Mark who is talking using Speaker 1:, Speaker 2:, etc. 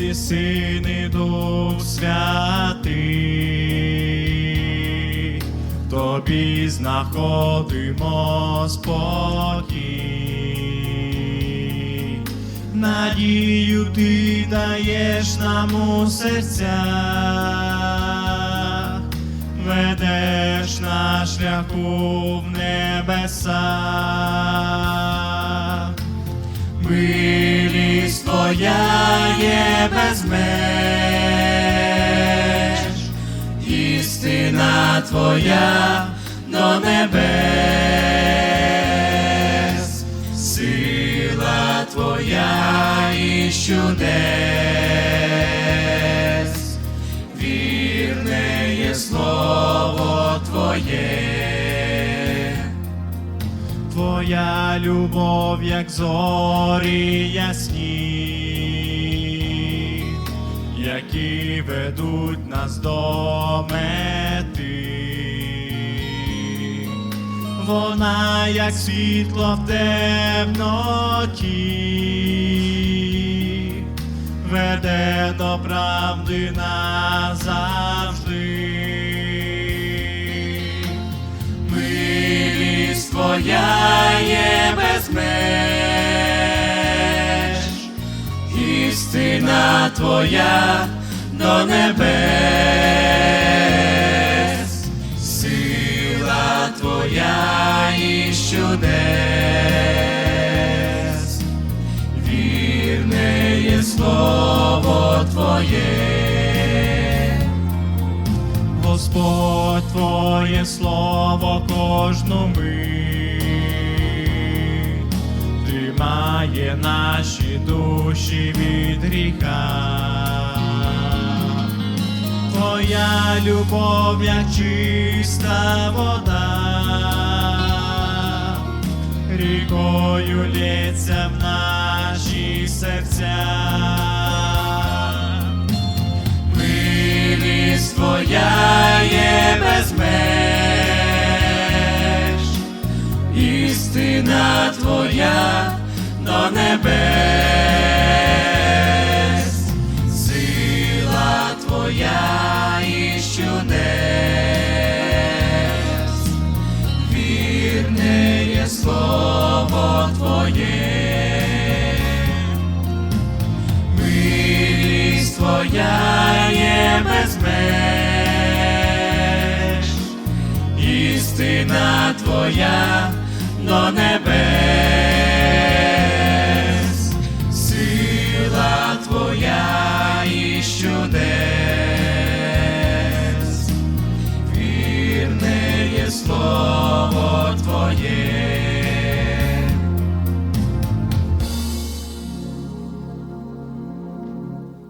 Speaker 1: і Син, і Дух Святий, тобі знаходимо спокій, надію ти даєш нам у серцях, ведеш на шляху в небесах. Милість Твоя є без меж, істина Твоя до небес, сила Твоя і чудес, вірне є слово Твоє. Твоя любов, як зорі ясні, які ведуть нас до мети. Вона, як світло в темноті, веде до правди назавжди. Милість Твоя є істина Твоя до небес, сила Твоя і чудес, вірне є слово Твоє. Господь Твоє слово кожну мить тримає наші душі від гріха. Твоя любов, як чиста вода, рікою лється в наші серця. Милість Твоя є без меж, істина Твоя небес, сила Твоя і чудес, вірне є слово Твоє. Милість Твоя є без істина Твоя до небес,